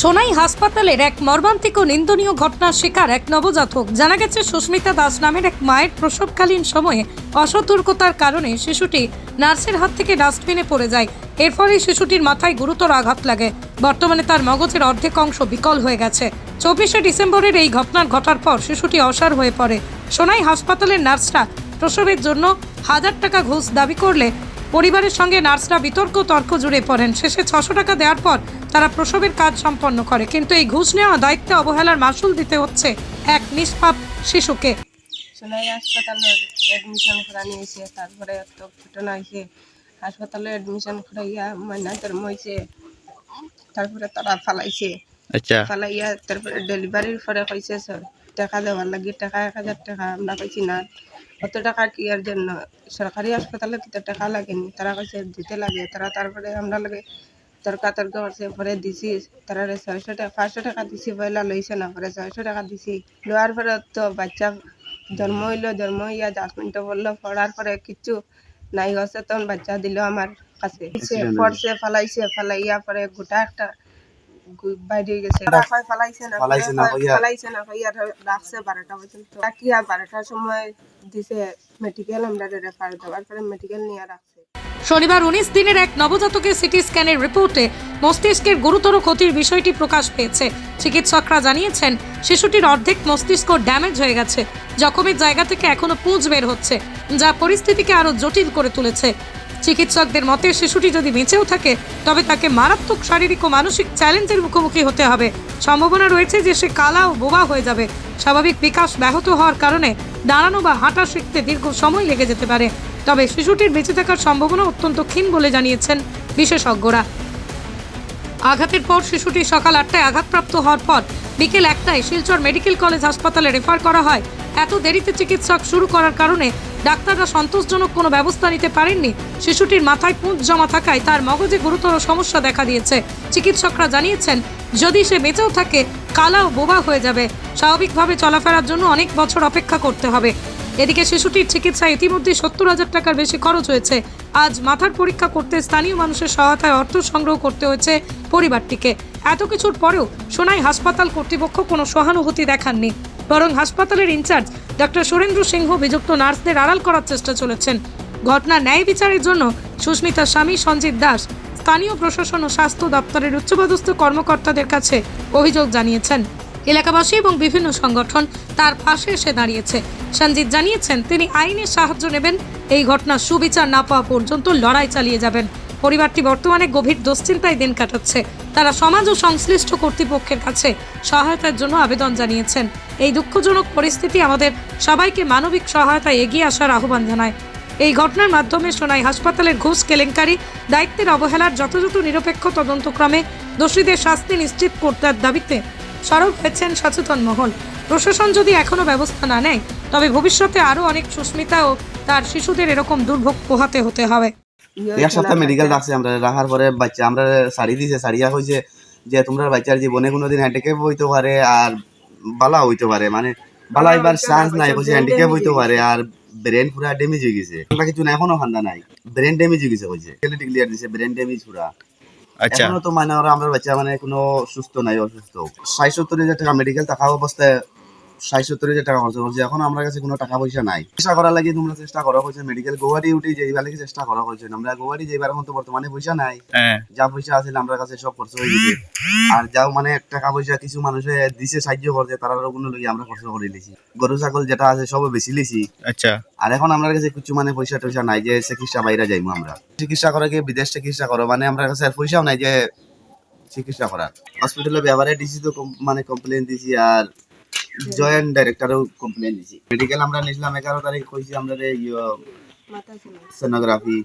সোনাই হাসপাতালের এক মর্মান্তিক ও নিন্দনীয় ঘটনার শিকার এক নবজাতক। জানা গেছে, সুস্মিতা দাস নামের এক মায়ের প্রসবকালীন সময়ে অসতর্কতার কারণে শিশুটি নার্সের হাত থেকে ডাস্টবিনে পড়ে যায়। এর ফলে শিশুটির মাথায় গুরুতর আঘাত লাগে। বর্তমানে তার মগজের অর্ধেক অংশ বিকল হয়ে গেছে। চব্বিশে ডিসেম্বরের এই ঘটনার ঘটার পর শিশুটি অসার হয়ে পড়ে। সোনাই হাসপাতালের নার্সরা প্রসবের জন্য হাজার টাকা ঘুষ দাবি করলে পরিবারের সঙ্গে নার্সরা বিতর্ক তর্ক জুড়ে পড়েন। শেষে ছশো টাকা দেওয়ার পর তারা প্রসবের কাজ সম্পন্ন করে কিন্তু এই ঘুষ নেওয়া দায়িত্বে অবহেলার মাসুল দিতে হচ্ছে এক নিষ্পাপ শিশুকে। সোনাই হাসপাতালে করা নিয়েছে তারপরে ঘটনা হয়েছে হাসপাতালে এডমিশন করাইয়া মাইনা জন্ম হয়েছে তারপরে তারা ফালাইছে। আচ্ছা। ফালাইয়া তারপরে ডেলিভারির পরে কইছে স্যার টাকা দেওয়ার লাগে টাকা এক হাজার টাকা আমরা কইছি না। অত টাকা কি এর জন্য? সরকারি হাসপাতালে তো টাকা লাগেনি। তারা কইছে দিতে লাগে তারা তারপরে আমরা লাগে তর্কা তর্ক করছে পরে দিছি তারা ছয়শো টাকা পাঁচশো টাকা দিছি পয়লা লইছে না পরে ছয়শো টাকা দিছি। লোয়ার পরে তো বাচ্চা জন্ম হইল জন্ম হইয়া দশ মিনিট বলল পড়ার পরে কিচ্ছু নাই হচ্ছে তখন বাচ্চা দিল আমার কাছে। পড়ছে ফালাইছে ফালাইয়া পরে গোটা একটা বাইরে গেছে। ফালাইছে না ফালাইছে না রাখছে বারোটা পর্যন্ত বারোটার সময় দিছে মেডিকেল আমরা রেফার দেওয়ার পরে মেডিকেল নিয়ে রাখছে শনিবার উনিশ দিনের এক নবজাতকের সিটি স্ক্যানের রিপোর্টে মস্তিষ্কের গুরুতর ক্ষতির বিষয়টি প্রকাশ পেয়েছে। চিকিৎসকরা জানিয়েছেন, শিশুটির অর্ধেক মস্তিষ্ক ড্যামেজ হয়ে গেছে, জখমের জায়গা থেকে এখনও পুঁজ বের হচ্ছে, যা পরিস্থিতিকে আরও জটিল করে তুলেছে। চিকিৎসকদের মতে, শিশুটি যদি বেঁচেও থাকে, তবে তাকে মারাত্মক শারীরিক ও মানসিক চ্যালেঞ্জের মুখোমুখি হতে হবে। সম্ভাবনা রয়েছে যে সে কালা ও বোবা হয়ে যাবে। স্বাভাবিক বিকাশ ব্যাহত হওয়ার কারণে দাঁড়ানো বা হাঁটা শিখতে দীর্ঘ সময় লেগে যেতে পারে। তবে শিশুটির বেঁচে থাকার সম্ভাবনা অত্যন্ত ক্ষীণ বলে জানিয়েছেন বিশেষজ্ঞরা। আঘাতের পর শিশুটি সকাল আটটায় আঘাতপ্রাপ্ত হওয়ার পর বিকেল একটায় শিলচর মেডিকেল কলেজ হাসপাতালে রেফার করা হয়। এত দেরিতে চিকিৎসক শুরু করার কারণে ডাক্তাররা সন্তোষজনক কোনো ব্যবস্থা নিতে পারেননি। শিশুটির মাথায় পুঁজ জমা থাকায় তার মগজে গুরুতর সমস্যা দেখা দিয়েছে। চিকিৎসকরা জানিয়েছেন, যদি সে বেঁচেও থাকে, কালা ও বোবা হয়ে যাবে। স্বাভাবিকভাবে চলাফেরার জন্য অনেক বছর অপেক্ষা করতে হবে। এদিকে শিশুটির চিকিৎসায় ইতিমধ্যে সত্তর হাজার টাকার বেশি খরচ হয়েছে। আজ মাথার পরীক্ষা করতে স্থানীয় মানুষের সহায়তায় অর্থ সংগ্রহ করতে হয়েছে পরিবারটিকে। এত কিছুর পরেও সোনাই হাসপাতাল কর্তৃপক্ষ কোনো সহানুভূতি দেখাননি। বরং হাসপাতালের in charge doctor Surendra Singh বিযুক্ত নার্সদের আড়াল করার চেষ্টা চলেছেন। ঘটনার ন্যায় বিচারের জন্য সুস্মিতার স্বামী, সঞ্জিত দাস, স্থানীয় প্রশাসন ও স্বাস্থ্য দপ্তরের উচ্চপদস্থ কর্মকর্তাদের কাছে অভিযোগ জানিয়েছেন। এলাকাবাসী এবং বিভিন্ন সংগঠন তার পাশে এসে দাঁড়িয়েছে। সঞ্জিত জানিয়েছেন, তিনি আইনের সাহায্য নেবেন, এই ঘটনার সুবিচার না পাওয়া পর্যন্ত লড়াই চালিয়ে যাবেন। পরিবারটি বর্তমানে গভীর দুশ্চিন্তায় দিন কাটাচ্ছে। তারা সমাজ ও সংশ্লিষ্ট কর্তৃপক্ষের কাছে সহায়তার জন্য আবেদন জানিয়েছেন। এই দুঃখজনক পরিস্থিতি আমাদের সবাইকে মানবিক সহায়তায় এগিয়ে আসার আহ্বান জানায়। এই ঘটনার মাধ্যমে সোনাই হাসপাতালের ঘুষ, কেলেঙ্কারি, দায়িত্বের অবহেলার যথাযথ নিরপেক্ষ তদন্তক্রমে দোষীদের শাস্তি নিশ্চিত করতে দাবিতে সরব হয়েছেন সচেতন মহল। প্রশাসন যদি এখনও ব্যবস্থা না নেয়, তবে ভবিষ্যতে আরও অনেক সুস্মিতা ও তার শিশুদের এরকম দুর্ভোগ পোহাতে হতে হবে। সপ্তাহ মেডিকেল রাখছে আমরা রাখার পরে বাচ্চা, আমরা দিছে হয়েছে যে তোমরা বাচ্চার জীবনে হ্যান্ডিক্যাপ হইতে পারে আর বালা হইতে পারে। মানে বালা এবার চান্স নাই হ্যান্ডিক্যাপ হইতে পারে আর ব্রেন পুরা ড্যামেজ হয়ে গেছে। কিছু না, এখনও ঠান্ডা নাই। ব্রেন ড্যামেজ হয়ে গেছে ক্লিয়ার দিছে ব্রেন ড্যামেজ পুরা। আচ্ছা। এখনও তো মানে ওরা আমরা বাচ্চা মানে কোনো সুস্থ নাই, অসুস্থ। ষাট সত্তর হাজার টাকা মেডিকেল থাকা অবস্থায় ষাট সত্তর হাজার টাকা খরচ করছে। এখন আমার কাছে কোনো টাকা পয়সা নাই। চেষ্টা করার লাগে তোমরা চেষ্টা করা হয়েছে মেডিকেল গুয়াহাটি উঠে যাইবার লাগে চেষ্টা করা হয়েছে আমরা গুয়াহাটি যাইবার মতো বর্তমানে পয়সা নাই হ্যাঁ। যা পয়সা আছে আমার কাছে সব খরচ হয়ে গেছে। আর যাও মানে টাকা পয়সা কিছু মানুষে দিছে সাহায্য করছে তারা কোনো লইয়া আমরা খরচ করে লিছি গরু ছাগল যেটা আছে সব বেশি লিছি আচ্ছা। আর এখন আমার কাছে কিছু মানে পয়সা টয়সা নাই যে চিকিৎসা বাইরে যাইমু আমরা। চিকিৎসা করা গিয়ে বিদেশ চিকিৎসা করো? মানে আমার কাছে আর পয়সাও নাই যে চিকিৎসা করার। হসপিটালে ব্যবহারে দিছি তো মানে কমপ্লেন দিছি আর জয়েন্ট ডাইরেক্টরও কমপ্লেন দিছি মেডিকেল আমরা নিয়েছিলাম এগারো তারিখ কইছি আমরা ইয়ে সোনোগ্রাফি